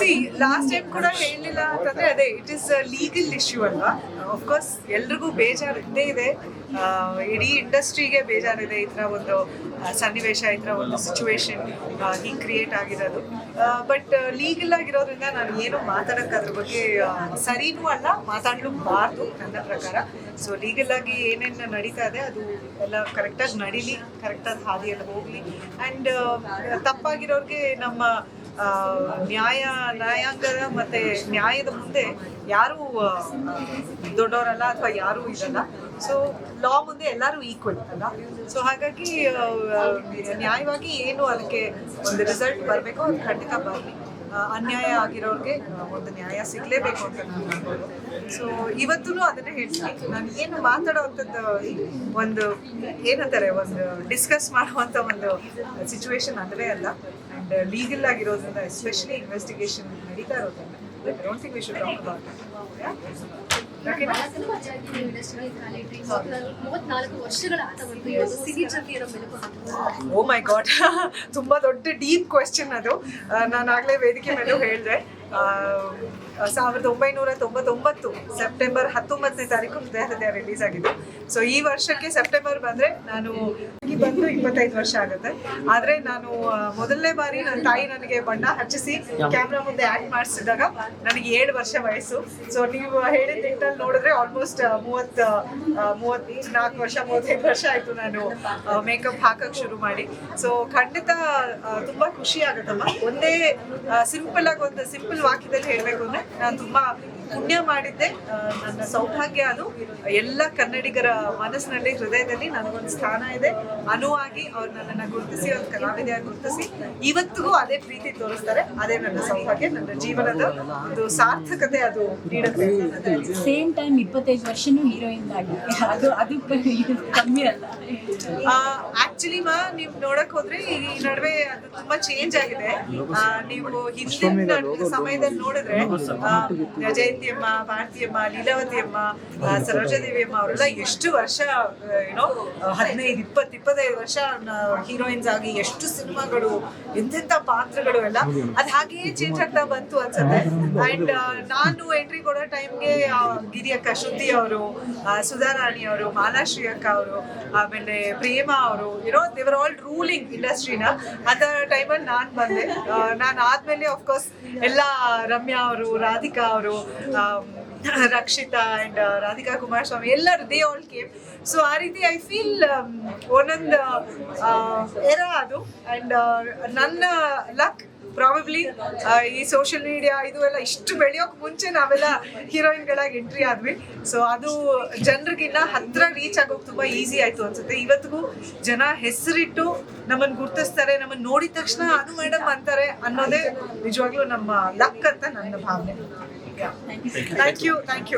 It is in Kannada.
ಸಿ ಲಾಸ್ಟ್ ಟೈಮ್ ಕೂಡ ಹೇಳಿಲ್ಲ ಅಂತಂದ್ರೆ ಅದೇ ಇಟ್ ಇಸ್ ಲೀಗಲ್ ಇಶ್ಯೂ ಅಲ್ವಾ? ಕೋರ್ಸ್ ಎಲ್ರಿಗೂ ಬೇಜಾರು ಇದ್ದೇ ಇದೆ ಇಡೀ ಇಂಡಸ್ಟ್ರಿಗೆ ಬೇಜಾರಿದೆ ಈ ಥರ ಒಂದು ಸನ್ನಿವೇಶ, ಈ ಥರ ಒಂದು ಸಿಚುವೇಶನ್ ಹೀಗೆ ಕ್ರಿಯೇಟ್ ಆಗಿರೋದು. ಬಟ್ ಲೀಗಲ್ ಆಗಿರೋದ್ರಿಂದ ನಾನು ಏನು ಮಾತಾಡೋಕೆ ಅದ್ರ ಬಗ್ಗೆ ಸರಿನೂ ಅಲ್ಲ ಮಾತಾಡ್ಲೂಬಾರ್ದು ನನ್ನ ಪ್ರಕಾರ. ಸೊ ಲೀಗಲ್ ಆಗಿ ಏನೇನು ನಡೀತಾ ಇದೆ, ಅದು ಎಲ್ಲ ಕರೆಕ್ಟಾಗಿ ನಡೀಲಿ ಕರೆಕ್ಟಾಗಿ ಹಾದಿಯಲ್ಲಿ ಹೋಗಲಿ. ಆ್ಯಂಡ್ ತಪ್ಪಾಗಿರೋರಿಗೆ ನಮ್ಮ ನ್ಯಾಯ ನ್ಯಾಯಾಂಗದ ಮತ್ತೆ ನ್ಯಾಯದ ಮುಂದೆ ಯಾರು ದೊಡ್ಡವರಲ್ಲ ಅಥವಾ ಯಾರೂ ಇರಲ್ಲ. ಸೊ ಲಾ ಮುಂದೆ ಎಲ್ಲರೂ ಈಕ್ವಲ್ ಅಲ್ಲ. ಸೊ ಹಾಗಾಗಿ ನ್ಯಾಯವಾಗಿ ಏನು ಅದಕ್ಕೆ ಒಂದು ರಿಸಲ್ಟ್ ಬರಬೇಕು ಅದು ಖಂಡಿತ ಬರಲಿ ಅನ್ಯಾಯ ಆಗಿರೋರಿಗೆ ಒಂದು ನ್ಯಾಯ ಸಿಗಲೇಬೇಕು. ಅಂತ ನಾನು ಸೊ ಇವತ್ತೂ ಅದನ್ನೇ ಹೇಳ್ತೀನಿ. ನಾನು ಏನು ಮಾತಾಡೋವಂಥದ್ದು ಒಂದು ಏನಂತಾರೆ, ಒಂದು ಡಿಸ್ಕಸ್ ಮಾಡುವಂಥ ಒಂದು ಸಿಚುವೇಶನ್ ಅದರೇ ಅಲ್ಲ ಆ್ಯಂಡ್ ಲೀಗಲ್ ಆಗಿರೋದ್ರಿಂದ ಎಸ್ಪೆಷಲಿ ಇನ್ವೆಸ್ಟಿಗೇಷನ್ ನಡೀತಾ ಇರೋದ್ರಿಂದ don't think we should talk about oh my God ತುಂಬಾ ದೊಡ್ಡ ಡೀಪ್ ಕ್ವೆಶ್ಚನ್ ಅದು. ನಾನು ಆಗ್ಲೇ ವೇದಿಕೆ ಮೇಲೂ ಹೇಳಿದೆ. ಸಾವಿರದ ಒಂಬೈನೂರ ತೊಂಬತ್ತೊಂಬತ್ತು ಸೆಪ್ಟೆಂಬರ್ ಹತ್ತೊಂಬತ್ತನೇ ತಾರೀಕು ಹೃದಯ ಹೃದಯ ರಿಲೀಸ್ ಆಗಿದೆ ಸೊ ಈ ವರ್ಷಕ್ಕೆ ಸೆಪ್ಟೆಂಬರ್ ಬಂದ್ರೆ ನಾನು ಬಂದು ಇಪ್ಪತ್ತೈದು ವರ್ಷ ಆಗುತ್ತೆ. ಆದ್ರೆ ನಾನು ಮೊದಲನೇ ಬಾರಿ ನನ್ನ ತಾಯಿ ನನಗೆ ಬಣ್ಣ ಹಚ್ಚಿಸಿ ಕ್ಯಾಮ್ರಾ ಮುಂದೆ ಆಕ್ಟ್ ಮಾಡಿಸಿದಾಗ ನನಗೆ ಏಳು ವರ್ಷ ವಯಸ್ಸು. ಸೊ ನೀವು ಹೇಳಿದ ನಿಟ್ಟಲ್ಲಿ ನೋಡಿದ್ರೆ ಆಲ್ಮೋಸ್ಟ್ ಮೂವತ್ತ ಮೂವತ್ನಾಲ್ಕು ವರ್ಷ ಮೂವತ್ತೈದು ವರ್ಷ ಆಯ್ತು ನಾನು ಮೇಕಪ್ ಹಾಕೋಕ್ಕೆ ಶುರು ಮಾಡಿ. ಸೊ ಖಂಡಿತ ತುಂಬ ತುಂಬಾ ಖುಷಿ ಆಗುತ್ತಮ್ಮ. ಒಂದೇ ಸಿಂಪಲ್ ಆಗಿ ಒಂದು ಸಿಂಪಲ್ ವಾಕ್ಯದಲ್ಲಿ ಹೇಳಬೇಕು ಅಂದ್ರೆ ನಾನು ತುಂಬಾ ಪುಣ್ಯ ಮಾಡಿದ್ದೆ. ಆ, ನನ್ನ ಸೌಭಾಗ್ಯ ಅದು. ಎಲ್ಲ ಕನ್ನಡಿಗರ ಮನಸ್ಸಿನಲ್ಲಿ ಹೃದಯದಲ್ಲಿ ನನಗೊಂದು ಸ್ಥಾನ ಇದೆ. ಅನುವಾಗಿ ಅವ್ರು ನನ್ನನ್ನು ಗುರುತಿಸಿ ಅವ್ರ ಕಲಾವಿದೆಯಾಗಿ ಗುರುತಿಸಿ ಇವತ್ತಿಗೂ ಅದೇ ಪ್ರೀತಿ ತೋರಿಸ್ತಾರೆ. ಅದೇ ನನ್ನ ಸೌಭಾಗ್ಯ ನನ್ನ ಜೀವನದ ಒಂದು ಸಾರ್ಥಕತೆ ಅದು ನೀಡುತ್ತೆ. ಸೇಮ್ ಟೈಮ್ ಇಪ್ಪತ್ತೈದು ವರ್ಷನೂ ಹೀರೋಯಿನ್ ಆಗಿ ಅದು ಅದು ಕಮ್ಮಿ ಅಲ್ಲ. ಆಕ್ಚುಲಿ ಮಾ ನೀವು ನೋಡಕ್ ಹೋದ್ರೆ ಈ ನಡುವೆ ಅದು ತುಂಬಾ ಚೇಂಜ್ ಆಗಿದೆ. ಆ, ನೀವು ಹಿಂದಿನ ಸಮಯದಲ್ಲಿ ನೋಡಿದ್ರೆ ಆ, ಭಾರತಿಯಮ್ಮ ಲೀಲಾವತಿಯಮ್ಮ ಆ, ಸರೋಜಾದೇವಿಯಮ್ಮ ಅವರೆಲ್ಲ ಎಷ್ಟು ವರ್ಷ ಏನೋ ಹದಿನೈದು ಇಪ್ಪತ್ತು ಇಪ್ಪತ್ತೈದು ವರ್ಷ ಹೀರೋಯಿನ್ಸ್ ಆಗಿ ಎಷ್ಟು ಸಿನಿಮಾಗಳು ಎಂತೆಂಥ ಪಾತ್ರಗಳು ಎಲ್ಲ. ಅದು ಹಾಗೆಯೇ ಚೇಂಜ್ ಆಗ್ತಾ ಬಂತು ಅನ್ಸುತ್ತೆ. ಅಂಡ್ ನಾನು ಎಂಟ್ರಿ ಕೊಡೋ ಟೈಮ್ಗೆ ಗಿರಿ ಅಕ್ಕ ಶುದ್ಧಿ ಅವರು ಸುಧಾರಾಣಿ ಅವರು ಮಾಲಾಶ್ರೀ ಅಕ್ಕ ಅವರು ಆಮೇಲೆ ಪ್ರೇಮಾ ಅವರು ಇರೋ ದೇವರ್ ಆಲ್ ರೂಲಿಂಗ್ ಇಂಡಸ್ಟ್ರಿನ ಅಂತ ಟೈಮಲ್ಲಿ ನಾನು ಬಂದೆ. ನಾನು ಆದ್ಮೇಲೆ ಆಫ್ಕೋರ್ಸ್ ಎಲ್ಲ ರಮ್ಯಾ ಅವರು ರಾಧಿಕಾ ಅವರು ರಕ್ಷಿತಾ ಅಂಡ್ ರಾಧಿಕಾ ಕುಮಾರಸ್ವಾಮಿ ಎಲ್ಲರೂ ದೇ ಆಲ್ ಕೇಮ್ ಸೊ ಆ ರೀತಿ ಐ ಫೀಲ್ ಒಂದೊಂದು ಎರ ಅದು. ಅಂಡ್ ನನ್ನ ಲಕ್ ಪ್ರಾಬಬ್ಲಿ ಈ ಸೋಷಿಯಲ್ ಮೀಡಿಯಾ ಇದು ಎಲ್ಲ ಇಷ್ಟು ಬೆಳೆಯೋಕೆ ಮುಂಚೆ ನಾವೆಲ್ಲ ಹೀರೋಯಿನ್ಗಳಾಗಿ ಎಂಟ್ರಿ ಆದ್ವಿ. ಸೊ ಅದು ಜನರಿಗಿನ್ನ ಹತ್ರ ರೀಚ್ ಆಗೋಕೆ ತುಂಬ ಈಸಿ ಆಯ್ತು ಅನ್ಸುತ್ತೆ. ಇವತ್ತಿಗೂ ಜನ ಹೆಸರಿಟ್ಟು ನಮ್ಮನ್ನು ಗುರ್ತಿಸ್ತಾರೆ ನಮ್ಮನ್ನು ನೋಡಿದ ತಕ್ಷಣ ಅದು ಮೇಡಮ್ ಅಂತಾರೆ ಅನ್ನೋದೇ ನಿಜವಾಗ್ಲೂ ನಮ್ಮ ಲಕ್ ಅಂತ ನನ್ನ ಭಾವನೆ. Thank you thank you